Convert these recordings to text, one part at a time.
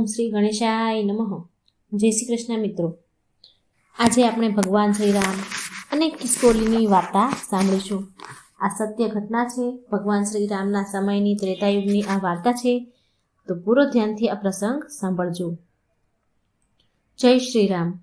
ઓમ શ્રી ગણેશાય નમઃ. જય શ્રી કૃષ્ણ મિત્રો. આજે આપણે ભગવાન શ્રી રામ અને કિસ્કોલીની વાર્તા સાંભળીશું. આ સત્ય ઘટના છે. ભગવાન શ્રી રામના સમયની ત્રેતાયુગની આ વાર્તા છે. તો પૂરો ધ્યાનથી આ પ્રસંગ સાંભળજો. જય શ્રી રામ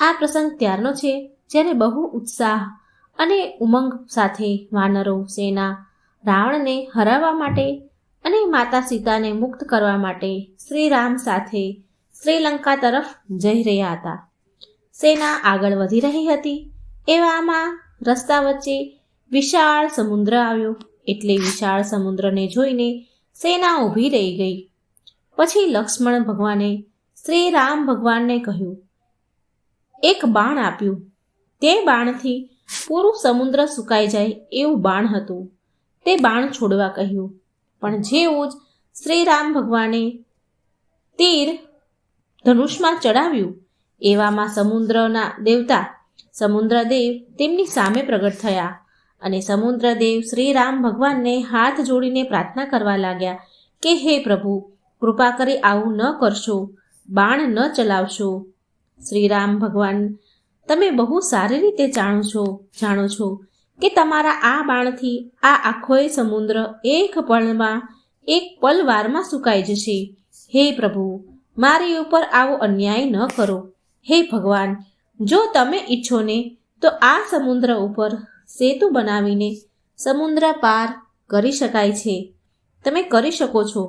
આ પ્રસંગ ત્યારનો છે, જ્યારે બહુ ઉત્સાહ અને ઉમંગ સાથે વાનરો, સેના, રાવણને હરાવવા માટે અને માતા સીતાને મુક્ત કરવા માટે શ્રી રામ સાથે શ્રીલંકા તરફ જઈ રહ્યા હતા. સેના આગળ વધી રહી હતી. એવામાં રસ્તા વચ્ચે વિશાળ સમુદ્ર આવ્યો. એટલે વિશાળ સમુદ્રને જોઈને સેના ઊભી રહી ગઈ. પછી લક્ષ્મણ ભગવાને શ્રી રામ ભગવાનને કહ્યું, એક બાણ આપ્યું. તે બાણથી પૂરું સમુદ્ર સુકાઈ જાય એવું બાણ હતું. તે બાણ છોડવા કહ્યું. પણ જેવું જ શ્રી રામ ભગવાને તીર ધનુષમાં ચડાવ્યું. એવામાં સમુદ્રના દેવતા સમુદ્રદેવ તેમની સામે પ્રગટ થયા અને સમુદ્રદેવ શ્રી રામ ભગવાનને હાથ જોડીને પ્રાર્થના કરવા લાગ્યા કે, હે પ્રભુ, કૃપા કરી આવું ન કરશો, બાણ ન ચલાવશો. શ્રી રામ ભગવાન, તમે બહુ સારી રીતે જાણો છો જાણો છો કે તમારા આ બાણથી આ આખોય સમુદ્ર એક પળમાં, એક પલવારમાં સુકાઈ જશે. હે પ્રભુ, મારી ઉપર આવો અન્યાય ન કરો. હે ભગવાન, જો તમે ઈચ્છો ને તો આ સમુદ્ર ઉપર સેતુ બનાવીને સમુદ્ર પાર કરી શકાય છે. તમે કરી શકો છો.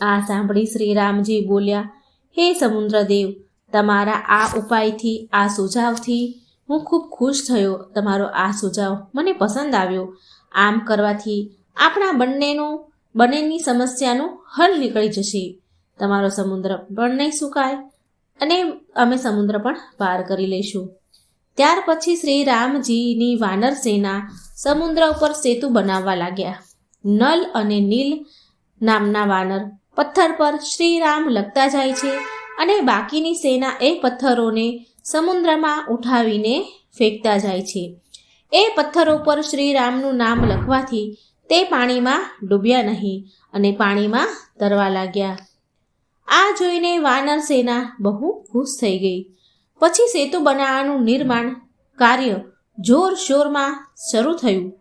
આ સાંભળી શ્રી રામજી બોલ્યા, હે સમુદ્રદેવ, તમારા આ ઉપાયથી, આ સુઝાવથી હું ખૂબ ખુશ થયો. તમારો આ સુઝાવ મને પસંદ આવ્યો. આમ કરવાથી આપણા બંનેનું, બંનેની સમસ્યાનું હલ નીકળી જશે. તમારો સમુદ્ર પણ નહીં સુકાય અને અમે સમુદ્ર પણ પાર કરી લઈશું. ત્યાર પછી શ્રી રામજીની વાનર સેના સમુદ્ર ઉપર સેતુ બનાવવા લાગ્યા. નલ અને નીલ નામના વાનર પથ્થર પર શ્રી રામ લખતા જાય છે અને બાકીની સેના એ પથ્થરોને સમુદ્રમાં ઉઠાવીને ફેંકતા જાય છે. એ પથ્થરો પર શ્રી રામનું નામ લખવાથી તે પાણીમાં ડૂબ્યા નહીં અને પાણીમાં તરવા લાગ્યા. આ જોઈને વાનર સેના બહુ ખુશ થઈ ગઈ. પછી સેતુ બનાવવાનું નિર્માણ કાર્ય જોરશોરમાં શરૂ થયું.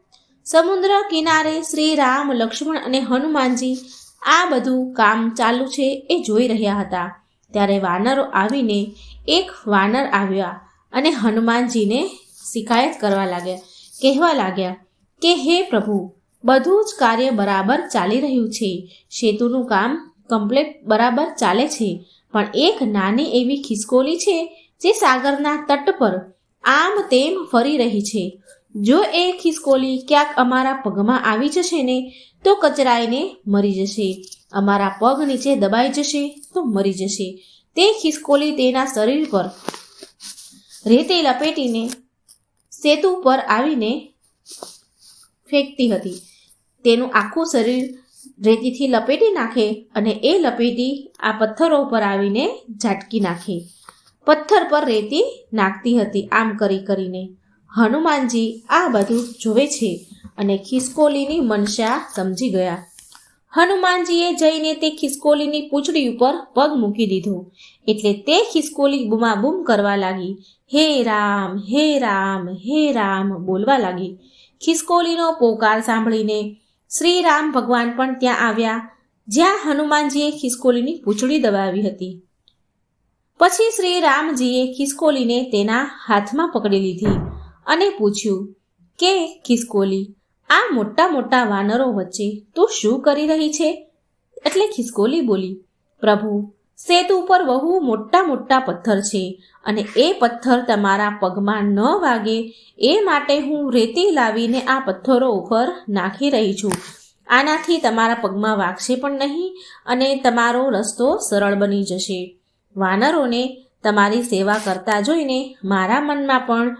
સમુદ્ર કિનારે શ્રી રામ લક્ષ્મણ અને હનુમાનજી આ બધું કામ ચાલુ છે એ જોઈ રહ્યા હતા. ત્યારે વાનરો આવીને એક વાનર આવ્યા અને હનુમાનજીને શિકાયત કરવા લાગ્યા. કહેવા લાગ્યા કે, હે પ્રભુ, બધું જ કાર્ય બરાબર ચાલી રહ્યું છે. સેતુનું કામ કમ્પ્લેટ બરાબર ચાલે છે. પણ એક નાની એવી ખિસકોલી છે જે સાગરના તટ પર આમ તેમ ફરી રહી છે. જો એ ખિસકોલી ક્યાંક અમારા પગમાં આવી જશે ને, તો કચરાઈને મરી જશે. અમારા પગ નીચે દબાઈ જશે તો મરી જશે. તે ખિસકોલી તેના શરીર પર રેતે લપેટીને સેતુ પર આવીને ફેંકતી હતી. તેનું આખું શરીર રેતીથી લપેટી નાખે અને એ લપેટી આ પથ્થરો પર આવીને ઝાટકી નાખે. પથ્થર પર રેતી નાખતી હતી આમ કરી કરીને. હનુમાનજી આ બધું જોવે છે અને ખિસકોલીની મનસા સમજી ગયા. હનુમાનજીએ જઈને તે ખિસકોલીની પૂંછડી ઉપર પગ મૂકી દીધો. એટલે તે ખિસકોલી બૂમાબૂમ કરવા લાગી. હે રામ હે રામ હે રામ બોલવા લાગી. ખિસકોલીનો પોકાર સાંભળીને શ્રી રામ ભગવાન પણ ત્યાં આવ્યા. જ્યાં હનુમાનજીએ ખિસકોલીની પૂંછડી દબાવી હતી. પછી શ્રી રામજીએ ખિસકોલીને તેના હાથમાં પકડી લીધી અને પૂછ્યું, કે ખિસકોલી આ મોટા મોટા વાનરો વચ્ચે તું શું કરી રહી છે? એટલે ખિસકોલી બોલી, પ્રભુ, સેતુ ઉપર બહુ મોટા મોટા પથ્થર છે અને એ પથ્થર તમારા પગમાં ન વાગે, એ માટે હું રેતી લાવીને આ પથ્થરો ઉપર નાખી રહી છું. આનાથી તમારા પગમાં વાગશે પણ નહીં અને તમારો રસ્તો સરળ બની જશે. વાનરોને તમારી સેવા કરતા જોઈને મારા મનમાં પણ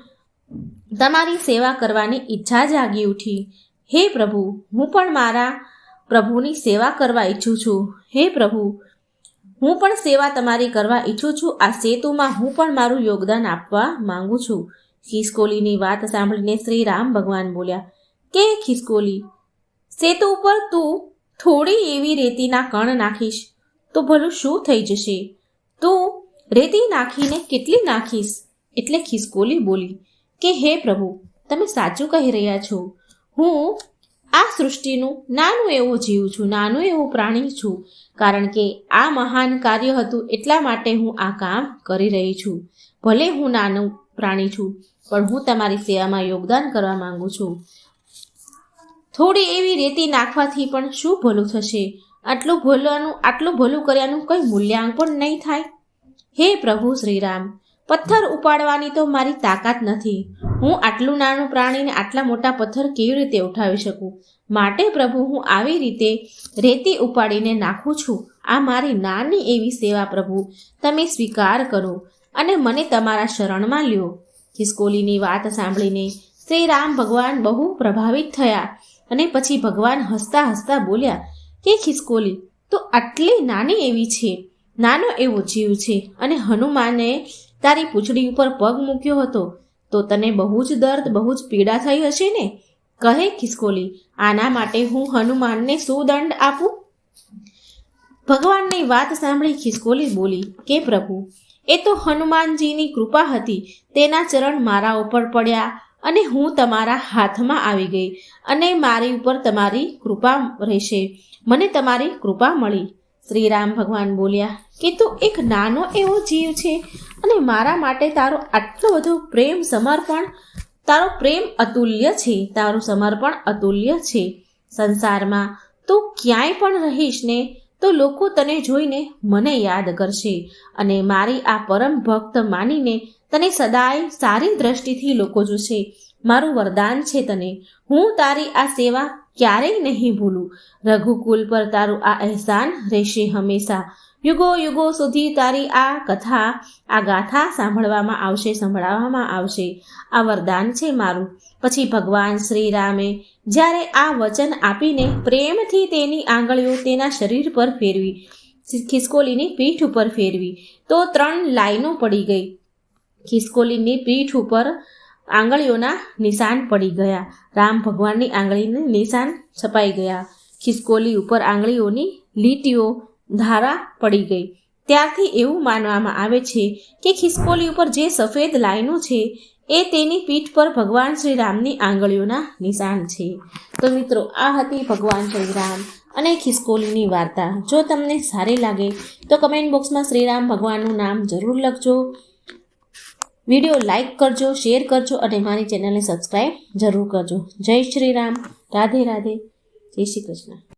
તમારી સેવા કરવાની ઈચ્છા જાગી ઉઠી. હે પ્રભુ, હું પણ મારા પ્રભુની સેવા કરવા ઈચ્છું છું. હે પ્રભુ, હું પણ સેવા તમારી કરવા ઈચ્છું છું. આ સેતુમાં હું પણ મારું યોગદાન આપવા માંગુ છું. ખિસકોલીની વાત સાંભળીને શ્રી રામ ભગવાન બોલ્યા, કે ખિસકોલી, સેતુ ઉપર તું થોડી એવી રેતીના કણ નાખીશ, તો ભલું શું થઈ જશે? તું રેતી નાખીને કેટલી નાખીશ? એટલે ખિસકોલી બોલી કે હે પ્રભુ, તમે સાચું કહી રહ્યા છો. હું આ સૃષ્ટિનું નાનું એવું જીવ છું, નાનું એવું પ્રાણી છું, કારણ કે આ મહાન કાર્ય હતું એટલા માટે હું આ કામ કરી રહી છું. ભલે હું નાનું પ્રાણી છું, પણ હું તમારી સેવામાં યોગદાન કરવા માંગુ છું. થોડી એવી રેતી નાખવાથી પણ શું ભલું થશે? આટલું ભોલાનું આટલું ભલું કર્યાનું કંઈ મૂલ્યાંકન નહીં થાય? હે પ્રભુ શ્રીરામ પથ્થર ઉપાડવાની તો મારી તાકાત નથી. હું આટલું નાનું પ્રાણીને આટલા મોટા પથ્થર કેવી રીતે ઉઠાવી શકું? માટે પ્રભુ, હું આવી રીતે રેતી ઉપાડીને નાખું છું. આ મારી નાની એવી સેવા પ્રભુ. તમે સ્વીકાર કરો અને મને તમારા શરણમાં લ્યો. ખિસકોલીની વાત સાંભળીને શ્રી રામ ભગવાન બહુ પ્રભાવિત થયા અને પછી ભગવાન હસતા હસતા બોલ્યા, કે ખિસકોલી, તો આટલી નાની એવી છે. નાનો એવો જીવ છે અને હનુમાને તારી પૂંછડી ઉપર પગ મૂક્યો હતો, તો તને બહુ જ દર્દ, બહુ જ પીડા થઈ હશે ને? કહે ખિસકોલી, આના માટે હું હનુમાનને શું દંડ આપું? ભગવાનની વાત સાંભળી ખિસકોલી બોલી, કે પ્રભુ, એ તો હનુમાનજીની કૃપા હતી, તેના ચરણ મારા ઉપર પડ્યા અને હું તમારા હાથમાં આવી ગઈ અને મારી ઉપર તમારી કૃપા રહેશે, મને તમારી કૃપા મળી. શ્રીરામ ભગવાન બોલ્યા, કે તું એક નાનો એવો જીવ છે અને મારા માટે તારો આટલો બધો પ્રેમ સમર્પણ, તારો પ્રેમ અતુલ્ય છે, તારું સમર્પણ અતુલ્ય છે. સંસારમાં તું ક્યાંય પણ રહીશ ને, તો લોકો તને જોઈને મને યાદ કરશે અને મારી આ પરમ ભક્ત માનીને તને સદાય સારી દ્રષ્ટિથી લોકો જોશે. મારું વરદાન છે તને. હું તારી આ સેવા ક્યારેય નહીં ભૂલું. રઘુકુલ પર તારું આ અહેસાન રહેશે હંમેશા. યુગો યુગો સુધી તારી આ કથા, આ ગાથા સાંભળવામાં આવશે, સંભળાવવામાં આવશે. આ વરદાન છે મારું. પછી ભગવાન શ્રી રામે જ્યારે આ વચન આપીને પ્રેમથી તેની આંગળીઓ તેના શરીર પર ફેરવી, ખિસકોલીની પીઠ ઉપર ફેરવી, તો ત્રણ લાઈનો પડી ગઈ. ખિસકોલીની પીઠ ઉપર આંગળીઓના નિશાન પડી ગયા. રામ ભગવાનની આંગળીને નિશાન છપાઈ ગયા. ખિસકોલી ઉપર આંગળીઓની લીટીઓ ધારા પડી ગઈ. ત્યારથી એવું માનવામાં આવે છે કે ખિસકોલી ઉપર જે સફેદ લાઈનો છે, એ તેની પીઠ પર ભગવાન શ્રી રામની આંગળીઓના નિશાન છે. તો મિત્રો, આ હતી ભગવાન શ્રી રામ અને ખિસકોલીની વાર્તા. જો તમને સારી લાગે, તો કમેન્ટ બોક્સમાં શ્રીરામ ભગવાનનું નામ જરૂર લખજો. વીડિયો લાઇક કરજો, શેર કરજો અને મારી ચેનલને સબસ્ક્રાઈબ જરૂર કરજો. જય શ્રી રામ. રાધે રાધે. જય શ્રી કૃષ્ણ.